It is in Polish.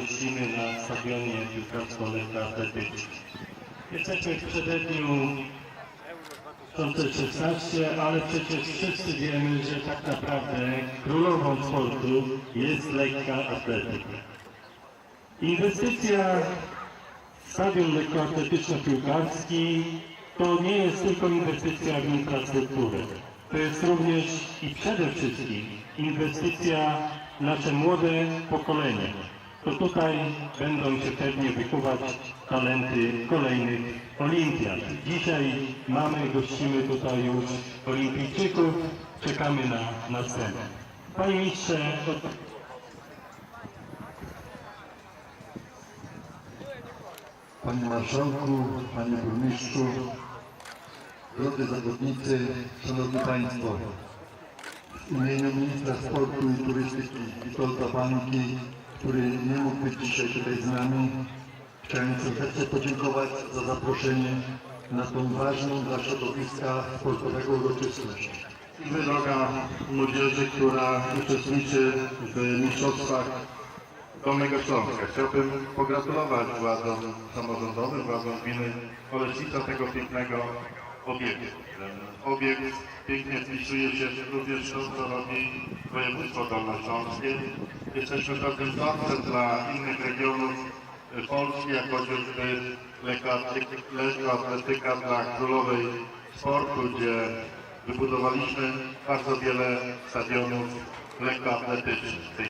gościmy na stadionie piłkarsko atletycznym. Jesteśmy w przededniu 2016, ale przecież wszyscy wiemy, że tak naprawdę królową sportu jest lekka atletyka. Inwestycja w stadion lekkoatletyczno-piłkarski to nie jest tylko inwestycja w infrastrukturę. To jest również i przede wszystkim inwestycja w nasze młode pokolenie. To tutaj będą się pewnie wykuwać talenty kolejnych olimpiad. Dzisiaj mamy, gościmy tutaj już olimpijczyków, czekamy na następne. Panie ministrze, Panie Marszałku, Panie Burmistrzu, drodzy zawodnicy, Szanowni Państwo, w imieniu Ministra Sportu i Turystyki Witolda Bańki, który nie mógł być dzisiaj tutaj z nami, chciałem serdecznie podziękować za zaproszenie na tą ważną dla środowiska sportowego uroczystość. Widzimy droga młodzieży, która uczestniczy w mistrzostwach Dolnego Śląska. Chciałbym pogratulować władzom samorządowym, władzom gminy Oleśnica tego pięknego obiektu. Ten obiekt pięknie wpisuje się również to, co robi województwo dolnośląskie. Jesteśmy pewnym wzorcem dla innych regionów Polski, jak lekkoatletyka lekkoatletyka dla królowej sportu, gdzie wybudowaliśmy bardzo wiele stadionów lekkoatletycznych.